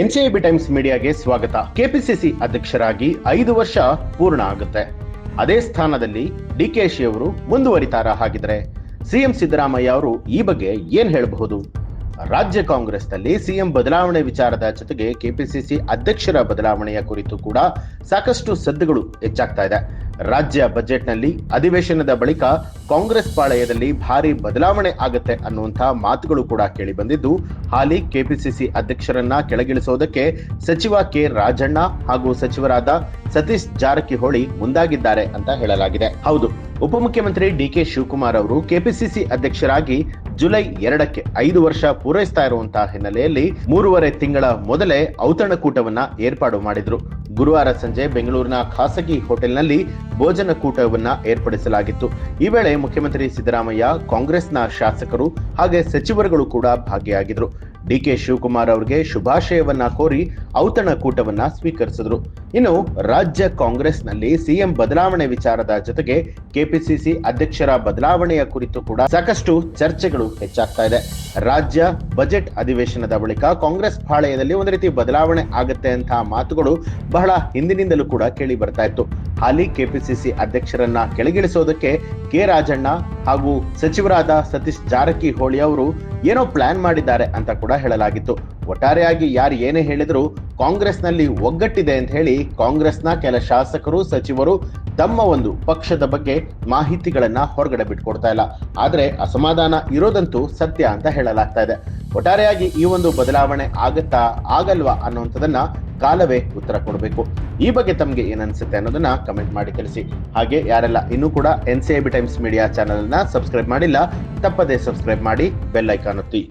NCIB times ಮೀಡಿಯಾಗೆ ಸ್ವಾಗತ. KPCC ಅಧ್ಯಕ್ಷರಾಗಿ ಐದು ವರ್ಷ ಪೂರ್ಣ ಆಗುತ್ತೆ. ಅದೇ ಸ್ಥಾನದಲ್ಲಿ ಡಿ ಕೆ ಶಿ ಅವರು ಮುಂದುವರಿತಾರ ಹಾಗಿದ್ರೆ ಸಿಎಂ ಸಿದ್ದರಾಮಯ್ಯ ಅವರು ಈ ಬಗ್ಗೆ ಏನ್ ಹೇಳಬಹುದು? ರಾಜ್ಯ ಕಾಂಗ್ರೆಸ್ನಲ್ಲಿ ಸಿಎಂ ಬದಲಾವಣೆ ವಿಚಾರದ ಜೊತೆಗೆ ಕೆಪಿಸಿಸಿ ಅಧ್ಯಕ್ಷರ ಬದಲಾವಣೆಯ ಕುರಿತು ಕೂಡ ಸಾಕಷ್ಟು ಸದ್ದುಗಳು ಹೆಚ್ಚಾಗ್ತಾ ಇದೆ. ರಾಜ್ಯ ಬಜೆಟ್ನಲ್ಲಿ ಅಧಿವೇಶನದ ಬಳಿಕ ಕಾಂಗ್ರೆಸ್ ಪಾಳಯದಲ್ಲಿ ಭಾರಿ ಬದಲಾವಣೆ ಆಗುತ್ತೆ ಅನ್ನುವಂತಹ ಮಾತುಗಳು ಕೂಡ ಕೇಳಿ ಬಂದಿದ್ದು ಹಾಲಿ ಕೆಪಿಸಿಸಿ ಅಧ್ಯಕ್ಷರನ್ನ ಕೆಳಗಿಳಿಸೋದಕ್ಕೆ ಸಚಿವ ಕೆ ರಾಜಣ್ಣ ಹಾಗೂ ಸಚಿವರಾದ ಸತೀಶ್ ಜಾರಕಿಹೊಳಿ ಮುಂದಾಗಿದ್ದಾರೆ ಅಂತ ಹೇಳಲಾಗಿದೆ. ಹೌದು, ಉಪಮುಖ್ಯಮಂತ್ರಿ ಡಿ ಕೆ ಶಿವಕುಮಾರ್ ಅವರು ಕೆಪಿಸಿಸಿ ಅಧ್ಯಕ್ಷರಾಗಿ ಜುಲೈ ಎರಡಕ್ಕೆ ಐದು ವರ್ಷ ಪೂರೈಸ್ತಾ ಇರುವಂತಹ ಹಿನ್ನೆಲೆಯಲ್ಲಿ ಮೂರುವರೆ ತಿಂಗಳ ಮೊದಲೇ ಔತಣಕೂಟವನ್ನ ಏರ್ಪಾಡು ಮಾಡಿದ್ರು. ಗುರುವಾರ ಸಂಜೆ ಬೆಂಗಳೂರಿನ ಖಾಸಗಿ ಹೋಟೆಲ್ನಲ್ಲಿ ಭೋಜನ ಕೂಟವನ್ನ ಏರ್ಪಡಿಸಲಾಗಿತ್ತು. ಈ ವೇಳೆ ಮುಖ್ಯಮಂತ್ರಿ ಸಿದ್ದರಾಮಯ್ಯ, ಕಾಂಗ್ರೆಸ್ನ ಶಾಸಕರು ಹಾಗೆ ಸಚಿವರುಗಳು ಕೂಡ ಭಾಗಿಯಾಗಿದ್ರು. ಡಿಕೆ ಶಿವಕುಮಾರ್ ಅವರಿಗೆ ಶುಭಾಶಯವನ್ನ ಕೋರಿ ಔತಣ ಕೂಟವನ್ನ ಸ್ವೀಕರಿಸಿದ್ರು. ಇನ್ನು ರಾಜ್ಯ ಕಾಂಗ್ರೆಸ್ನಲ್ಲಿ ಸಿಎಂ ಬದಲಾವಣೆ ವಿಚಾರದ ಜೊತೆಗೆ ಕೆಪಿಸಿಸಿ ಅಧ್ಯಕ್ಷರ ಬದಲಾವಣೆಯ ಕುರಿತು ಕೂಡ ಸಾಕಷ್ಟು ಚರ್ಚೆಗಳು ಹೆಚ್ಚಾಗ್ತಾ ಇದೆ. ರಾಜ್ಯ ಬಜೆಟ್ ಅಧಿವೇಶನದ ಬಳಿಕ ಕಾಂಗ್ರೆಸ್ ಪಾಳೆಯದಲ್ಲಿ ಒಂದು ರೀತಿ ಬದಲಾವಣೆ ಆಗುತ್ತೆ ಅಂತ ಮಾತುಗಳು ಬಹಳ ಹಿಂದಿನಿಂದಲೂ ಕೂಡ ಕೇಳಿ ಬರ್ತಾ ಇತ್ತು. ಹಾಲಿ ಕೆಪಿಸಿಸಿ ಅಧ್ಯಕ್ಷರನ್ನ ಕೆಳಗಿಳಿಸೋದಕ್ಕೆ ಕೆ ರಾಜಣ್ಣ ಹಾಗೂ ಸಚಿವರಾದ ಸತೀಶ್ ಜಾರಕಿಹೊಳಿ ಅವರು ಏನೋ ಪ್ಲಾನ್ ಮಾಡಿದ್ದಾರೆ ಅಂತ ಕೂಡ ಹೇಳಲಾಗಿತ್ತು. ಒಟ್ಟಾರೆಯಾಗಿ ಯಾರು ಏನೇ ಹೇಳಿದ್ರು ಕಾಂಗ್ರೆಸ್ನಲ್ಲಿ ಒಗ್ಗಟ್ಟಿದೆ ಅಂತ ಹೇಳಿ ಕಾಂಗ್ರೆಸ್ನ ಕೆಲ ಶಾಸಕರು, ಸಚಿವರು ತಮ್ಮ ಒಂದು ಪಕ್ಷದ ಬಗ್ಗೆ ಮಾಹಿತಿಗಳನ್ನ ಹೊರಗಡೆ ಬಿಟ್ಕೊಡ್ತಾ ಇಲ್ಲ. ಆದ್ರೆ ಅಸಮಾಧಾನ ಇರೋದಂತೂ ಸತ್ಯ ಅಂತ ಹೇಳಲಾಗ್ತಾ ಇದೆ. ಒಟ್ಟಾರೆಯಾಗಿ ಈ ಒಂದು ಬದಲಾವಣೆ ಆಗತ್ತಾ ಆಗಲ್ವಾ ಅನ್ನುವಂಥದ್ದನ್ನ ಕಾಲವೇ ಉತ್ತರ ಕೊಡಬೇಕು. ಈ ಬಗ್ಗೆ ತಮಗೆ ಏನನ್ಸುತ್ತೆ ಅನ್ನೋದನ್ನ ಕಮೆಂಟ್ ಮಾಡಿ ತಿಳಿಸಿ. ಹಾಗೆ ಯಾರೆಲ್ಲ ಇನ್ನೂ ಕೂಡ N C I B Times media ಚಾನೆಲ್ನ ಸಬ್ಸ್ಕ್ರೈಬ್ ಮಾಡಿಲ್ಲ, ತಪ್ಪದೇ ಸಬ್ಸ್ಕ್ರೈಬ್ ಮಾಡಿ ಬೆಲ್ ಐಕಾನ್ ಒತ್ತಿ.